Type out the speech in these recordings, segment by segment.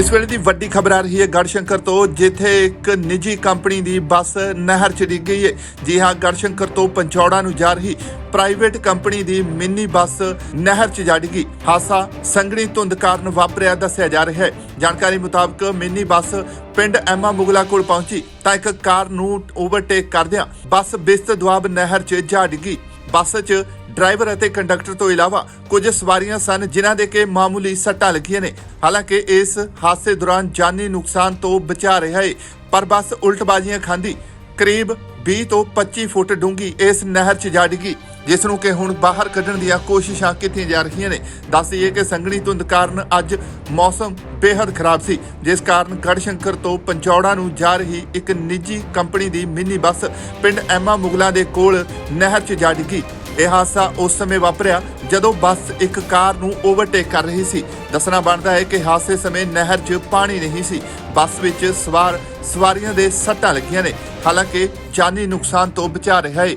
ਇਸ ਵੇਲੇ ਦੀ ਵੱਡੀ ਖਬਰ ਆ ਰਹੀ ਹੈ ਗੜਸ਼ੰਕਰ ਤੋਂ, ਜਿੱਥੇ ਇੱਕ ਨਿੱਜੀ ਕੰਪਨੀ ਦੀ ਬੱਸ ਨਹਿਰ 'ਚ ਡਿੱਗ ਗਈ ਹੈ। ਜੀ ਹਾਂ, ਗੜਸ਼ੰਕਰ ਤੋਂ ਪੰਚੌੜਾ ਨੂੰ ਜਾ ਰਹੀ ਪ੍ਰਾਈਵੇਟ ਕੰਪਨੀ ਦੀ ਮਿੰਨੀ ਬੱਸ ਨਹਿਰ 'ਚ ਜਾ ਡਿੱਗੀ। ਹਾਦਸਾ ਸੰਘਣੀ ਧੁੰਦ ਕਾਰਨ ਵਾਪਰਿਆ, ਦੱਸਿਆ ਜਾ ਰਿਹਾ ਹੈ। ਜਾਣਕਾਰੀ ਮੁਤਾਬਕ ਮਿੰਨੀ ਬੱਸ ਪਿੰਡ ਐਮਾ ਮੁਗਲਾ ਕੋਲ ਪਹੁੰਚੀ, ਤਾਂ ਇੱਕ ਕਾਰ ਨੂੰ ਓਵਰਟੇਕ ਕਰਦਿਆਂ ਬੱਸ ਬਿਸਤ ਦੁਆਬ ਨਹਿਰ 'ਚ ਜਾ ਡਿੱਗੀ। ਬੱਸ 'ਚ ਡਰਾਈਵਰ ਅਤੇ ਕੰਡਕਟਰ ਤੋਂ ਇਲਾਵਾ ਕੁਝ ਸਵਾਰੀਆਂ ਸਨ ਜਿਨ੍ਹਾਂ ਦੇ ਕੇ ਮਾਮੂਲੀ ਸੱਟਾਂ ਲੱਗੀਆਂ ਨੇ। ਹਾਲਾਂਕਿ ਇਸ ਹਾਦਸੇ ਦੌਰਾਨ ਜਾਨੀ ਨੁਕਸਾਨ ਤੋਂ ਬਚਾ ਰਿਹਾ ਹੈ ਪਰ ਬੱਸ ਉਲਟਬਾਜ਼ੀਆਂ ਖਾਂਦੀ ਕਰੀਬ 20 ਤੋਂ 25 ਫੁੱਟ ਡੂੰਘੀ ਇਸ ਨਹਿਰ 'ਚ ਜਾ ਡਿੱਗੀ, ਜਿਸ ਨੂੰ ਕਿ ਹੁਣ ਬਾਹਰ ਕੱਢਣ ਦੀਆਂ ਕੋਸ਼ਿਸ਼ਾਂ ਕੀਤੀਆਂ ਜਾ ਰਹੀਆਂ ਨੇ। ਦੱਸ ਦਈਏ ਕਿ ਸੰਘਣੀ ਧੁੰਦ ਕਾਰਨ ਅੱਜ ਮੌਸਮ ਬੇहद ਖਰਾਬ ਸੀ, ਜਿਸ ਕਾਰਨ ਗੜਸ਼ੰਕਰ ਤੋਂ ਪੰਚੌੜਾ ਨੂੰ ਜਾ ਰਹੀ ਇੱਕ ਨਿੱਜੀ ਕੰਪਨੀ ਦੀ ਮਿੰਨੀ ਬੱਸ ਪਿੰਡ ਐਮਾ ਮੁਗਲਾਂ ਦੇ ਕੋਲ ਨਹਿਰ 'ਚ ਜਾ ਡਿੱਗੀ। ਇਹ ਹਾਦਸਾ ਉਸ ਸਮੇਂ ਵਾਪਰਿਆ ਜਦੋਂ ਬੱਸ ਇੱਕ ਕਾਰ ਨੂੰ ਓਵਰਟੇਕ ਕਰ ਰਹੀ ਸੀ। ਦੱਸਣਾ ਬਣਦਾ ਹੈ ਕਿ ਹਾਦਸੇ ਸਮੇਂ ਨਹਿਰ 'ਚ ਪਾਣੀ ਨਹੀਂ ਸੀ। ਬੱਸ ਵਿੱਚ ਸਵਾਰ ਸਵਾਰੀਆਂ ਦੇ ਸੱਟਾਂ ਲੱਗੀਆਂ ਨੇ। ਹਾਲਾਂਕਿ ਜਾਨੀ ਨੁਕਸਾਨ ਤੋਂ ਬਚਾ ਰਿਹਾ ਹੈ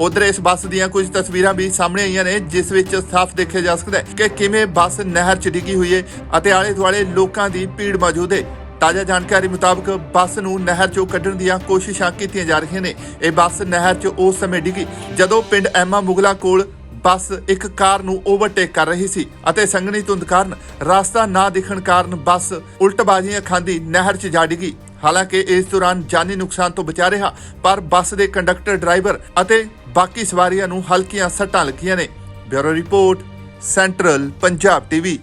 ਉਧਰ ਇਸ ਬੱਸ ਦੀਆਂ ਕੁਝ ਤਸਵੀਰਾਂ ਵੀ ਸਾਹਮਣੇ ਆਈਆਂ ਨੇ, ਜਿਸ ਵਿੱਚ ਸਾਫ਼ ਦੇਖਿਆ ਜਾ ਸਕਦਾ ਹੈ ਕਿ ਕਿਵੇਂ ਬੱਸ ਨਹਿਰ 'ਚ ਡਿੱਗੀ ਹੋਈ ਹੈ ਅਤੇ ਆਲੇ ਦੁਆਲੇ ਲੋਕਾਂ ਦੀ ਭੀੜ ਮੌਜੂਦ ਹੈ ਤਾਜ਼ਾ ਜਾਣਕਾਰੀ ਮੁਤਾਬਕ ਬੱਸ ਨੂੰ ਨਹਿਰ 'ਚੋਂ ਕੱਢਣ ਦੀਆਂ ਕੋਸ਼ਿਸ਼ਾਂ ਕੀਤੀਆਂ ਜਾ ਰਹੀਆਂ ਨੇ। ਇਹ ਬੱਸ ਨਹਿਰ 'ਚ ਉਸ ਸਮੇਂ ਡਿੱਗੀ ਜਦੋਂ ਪਿੰਡ ਐਮਾ ਮੁਗਲਾ ਕੋਲ ਬੱਸ ਇੱਕ ਕਾਰ ਨੂੰ ਓਵਰਟੇਕ ਕਰ ਰਹੀ ਸੀ ਅਤੇ ਸੰਘਣੀ ਧੁੰਦ ਕਾਰਨ ਰਸਤਾ ਨਾ ਦਿਖਣ ਕਾਰਨ ਬੱਸ ਉਲਟਬਾਜ਼ੀਆਂ ਖਾਂਦੀ ਨਹਿਰ 'ਚ ਜਾ ਡਿੱਗੀ। ਹਾਲਾਂਕਿ ਇਸ ਦੌਰਾਨ ਜਾਨੀ ਨੁਕਸਾਨ ਤੋਂ ਬਚਾ ਰਿਹਾ, ਪਰ ਬੱਸ ਦੇ ਕੰਡਕਟਰ, ਡਰਾਈਵਰ ਅਤੇ ਬਾਕੀ ਸਵਾਰੀਆਂ ਨੂੰ ਹਲਕੀਆਂ ਸੱਟਾਂ ਲੱਗੀਆਂ ਨੇ। Bureau report, central Punjab TV.